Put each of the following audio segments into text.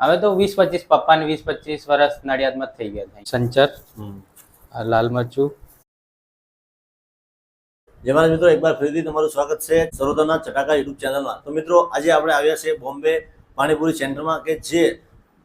હવે તો વીસ પચીસ પપ્પાને વીસ પચીસ વર્ષ નડિયાદમાં જ થઈ ગયા સંચર આ લાલ મરચું. જેમાં મિત્રો એકવાર ફરીથી તમારું સ્વાગત છે સરોદરના ચટાકા યુટ્યુબ ચેનલમાં. તો મિત્રો આજે આપણે આવ્યા છે બોમ્બે પાણીપુરી સેન્ટરમાં કે જે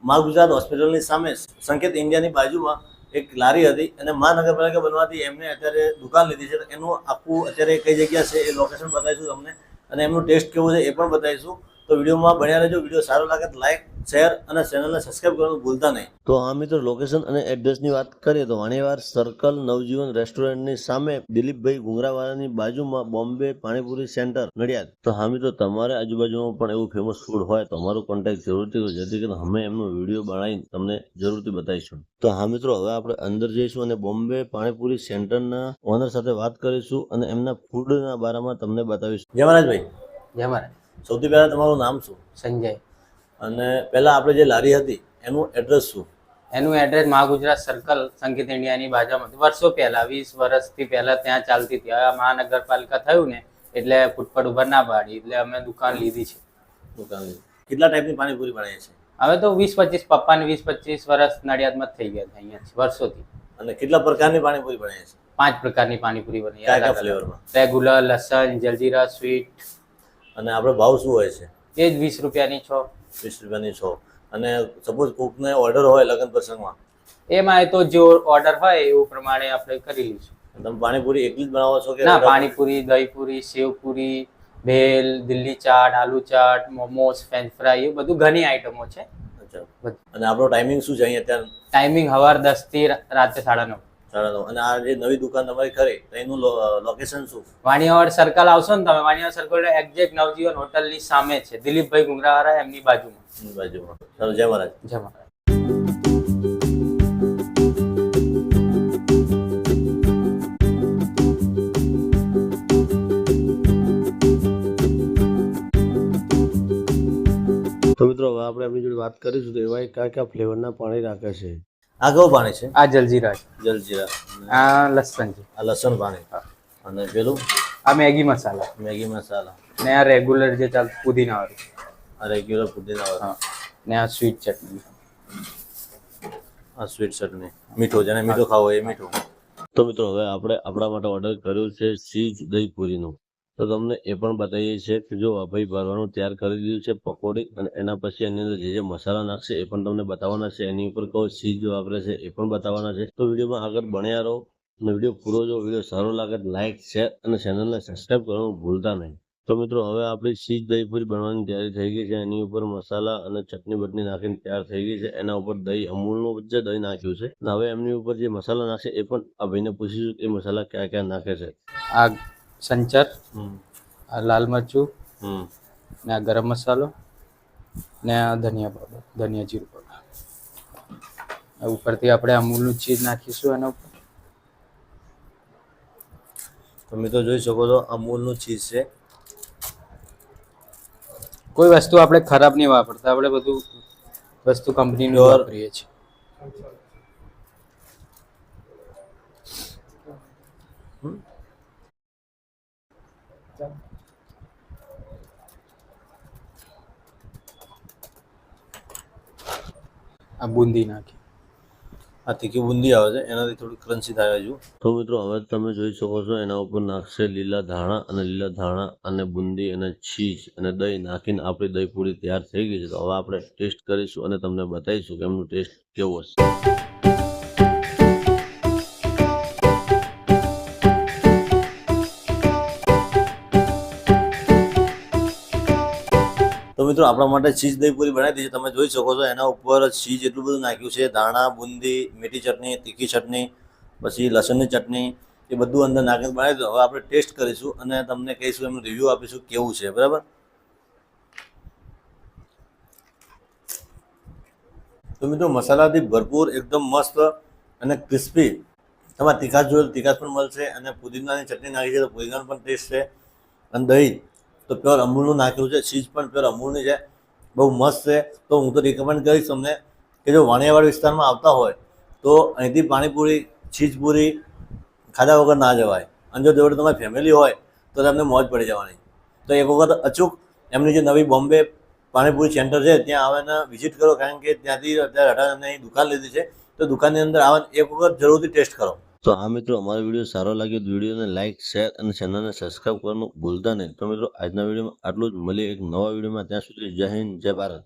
મા ગુજરાત હોસ્પિટલની સામે સંકેત ઇન્ડિયાની બાજુમાં એક લારી હતી અને મહાનગરપાલિકા બનવાથી એમને અત્યારે દુકાન લીધી છે. એનું આખું અત્યારે કઈ જગ્યા છે એ લોકેશન બતાવીશું તમને અને એમનું ટેસ્ટ કેવું છે એ પણ બતાવીશું. તો વિડીયોમાં બન્યા રહેજો. વીડિયો સારો લાગે તો લાઈક શેર અને ચેનલને સબસ્ક્રાઈબ કરવાનું ભૂલતા નહીં. તો હા મિત્રો લોકેશન અને એડ્રેસની વાત કરીએ તો વાણીવાર સર્કલ નવજીવન રેસ્ટોરન્ટની સામે દિલીપભાઈ ગુંગરાવાળાની બાજુમાં બોમ્બે પાણીપુરી સેન્ટર નડિયાદ. તો હા મિત્રો તમારે આજુબાજુમાં પણ એવું ફેમસ ફૂડ હોય તો અમારો કોન્ટેક્ટ જરૂરથી કરો. જેથી કરીને અમે એમનો વીડિયો બનાવીને તમને જરૂરથી બતાવીશું. તો હા મિત્રો હવે આપણે અંદર જઈશું અને બોમ્બે પાણીપુરી સેન્ટરના ઓનર સાથે વાત કરીશું અને એમના ફૂડના બારામાં તમને બતાવીશું. જય મહારાજભાઈ. જય મહારાજ. સૌથી પહેલા તમારું નામ શું? સંજય. અને પહેલાં આપણે જે લારી હતી એનું એડ્રેસ શું? એનું એડ્રેસ મહા ગુજરાત સર્કલ સંગીત ઇન્ડિયાની બાજુમાં. વર્ષો પહેલાં વીસ વર્ષથી પહેલાં ત્યાં ચાલતી હતી. હવે મહાનગરપાલિકા થયું ને એટલે ફૂટપાથ ઉપર ના પાડી એટલે અમે દુકાન લીધી છે. દુકાન કેટલા ટાઈપની પાણીપુરી બનાવીએ છે હવે તો વીસ પચીસ પપ્પાને વીસ પચીસ વર્ષ નડિયાદમાં થઈ ગયા છે અહીંયા વર્ષોથી. અને કેટલા પ્રકારની પાણીપુરી બનાવીએ છે પાંચ પ્રકારની પાણીપુરી બની. ફ્લેવરમાં રેગ્યુલર લસણ જલજીરા સ્વીટ અને આપણે ભાવ શું હોય છે? એ જ વીસ રૂપિયાની છો. વીસ રૂપિયાની છો. અને સપોઝ કોકને ઓર્ડર હોય લગ્ન પ્રસંગમાં? એમાં એ તો જો ઓર્ડર હોય એવું પ્રમાણે આપણે કરી લઈશું. તમે પાણીપુરી એકલી જ બનાવો છો કે ના પાણીપુરી દહીપુરી સેવપુરી ભેલ દિલ્હી ચાટ આલુ ચાટ મોમોસ ફ્રેન્ચ ફ્રાય એવું બધું ઘણી આઈટમો છે. અને આપણો ટાઈમિંગ શું છે અહીંયા અત્યારે? ટાઈમિંગ સવાર દસથી રાતે સાડા નવ. સાડા નવ અને આ જે નવી દુકાન તમારી ખરી તો એનું લોકેશન શું? વાણિયાવાડ સર્કલ આવશો ને તમે વાણિયાવાડ સર્કલ એક્ઝેક્ટ નવજીવન હોટલની સામે છે દિલીપભાઈ ગુંગરાવાળા એમની બાજુમાં. બાજુમાં. ચાલો જય મહારાજ. જમા તો મિત્રો હવે આપણે એમની જોડે વાત કરીશું તો એવા કયા કયા ફ્લેવરના પાણી રાખે છે? આ કયું પાણી છે? આ જલજીરા છે. જલજીરા. આ લસણ છે. આ લસણ પાણી. અને પેલું? આ મેગી મસાલા. મેગી મસાલા. ને આ રેગ્યુલર જે ચાલ પુદીના વાળું આ રેગ્યુલર પુદીના વાળું ને આ સ્વીટ ચટણી આ સ્વીટ ચટણી મીઠું જેને મીઠું ખાવો એ મીઠું. તો મિત્રો હવે આપણે આપણા માટે ઓર્ડર કર્યો છે ચીઝ દહીં પૂરીનું તો તમને એ પણ બતાવીએ છીએ કે જો ભાઈ ભરવાનું તૈયાર કરી દીધું છે પકોડી અને એના પછી એની અંદર જે જે મસાલા નાખશે એ પણ તમને બતાવવાના છે. એની ઉપર કયો ચીજ વાપરે છે એ પણ બતાવવાના છે. તો વિડીયોમાં આગળ બન્યા રહો અને વીડિયો પૂરો જો, વીડિયો સારો લાગે લાઇક શેર અને ચેનલને સબસ્ક્રાઈબ કરવાનું ભૂલતા નહીં. તો મિત્રો, હવે આપણી ચીઝ દહીં પૂરી બનવાની તૈયારી થઈ ગઈ છે. એની ઉપર મસાલા અને ચટણી બટની નાખીને તૈયાર થઈ ગઈ છે. એના ઉપર દહીં, અમૂલનું જે દહીં નાખ્યું છે. હવે એમની ઉપર જે મસાલા નાખશે એ પણ આ ભાઈને પૂછીશું કે એ મસાલા કયા કયા નાખે છે. આ સંચર હમ. આ લાલ મરચું હમ. ને આ ગરમ મસાલો ને આ ધનિયા પાવડર ધનિયા જીરું પાવડર. આ ઉપરથી આપણે અમૂલનું ચીઝ નાખીશું એના ઉપર. તો જોઈ શકો છો અમૂલનું ચીઝ છે. કોઈ વસ્તુ આપણે ખરાબ નહીં વાપરતા આપણે બધું વસ્તુ કંપનીનું. વાપરીએ છીએ. આ બુંદી નાખી. આ તીખી બુંદી આવે છે એનાથી થોડી ક્રન્ચી થાય હજુ. તો મિત્રો હવે તમે જોઈ શકો છો એના ઉપર નાખશે લીલા ધાણા અને લીલા ધાણા અને બુંદી અને ચીઝ અને દહીં નાખીને આપણી દહીં પૂરી તૈયાર થઈ ગઈ છે. તો હવે આપણે ટેસ્ટ કરીશું અને તમને બતાવીશું કે એમનું ટેસ્ટ કેવો હશે મિત્રો, આપણા માટે ચીજ દહીં પૂરી બનાવી દીધી તમે જોઈ શકો છો, એના ઉપર ચીજ એટલું બધું નાખ્યું છે. ધાણા, બુંદી, મીઠી ચટણી, તીખી ચટણી, પછી લસણની ચટણી, એ બધું અંદર નાખીને બનાવી દીધું. હવે આપણે ટેસ્ટ કરીશું અને તમને કહીશું, એમનું રિવ્યૂ આપીશું કેવું છે. બરાબર? તો મિત્રો, મસાલાથી ભરપૂર, એકદમ મસ્ત અને ક્રિસ્પી તમારે તીખાશ તો તીખાશ પણ મળશે અને પુદીનાની ચટણી નાખી છે તો પુદીનાનો પણ ટેસ્ટ છે. અને દહીં. તો પ્યોર અમૂલનું નાખ્યું છે ચીઝ પણ પ્યોર અમૂલની છે. બહુ મસ્ત છે. તો હું તો રિકમેન્ડ કરીશ તમને કે જો વાણિયાવાડ વિસ્તારમાં આવતા હોય, તો અહીંથી પાણીપુરી ચીઝ ખાધા વગર ના જવાય. અને જો જોડે તમારી ફેમિલી હોય, તો તમને મોજ પડી જવાની. તો એક વખત અચૂક એમની જે નવી બોમ્બે પાણીપુરી સેન્ટર છે, ત્યાં આવીને વિઝિટ કરો. કારણ કે ત્યાંથી અત્યારે અમને અહીં દુકાન લીધી છે. તો દુકાનની અંદર આવીને એક વખત જરૂરથી ટેસ્ટ કરો. તો આ મિત્રો, અમારો વીડિયો સારો લાગ્યો તો વિડીયોને લાઇક શેર અને ચેનલને સબસ્ક્રાઈબ કરવાનું ભૂલતા નહીં. તો મિત્રો, આજના વિડીયોમાં આટલું જ. મળીએ એક નવા વિડીયોમાં. ત્યાં સુધી જય હિન્દ, જય ભારત.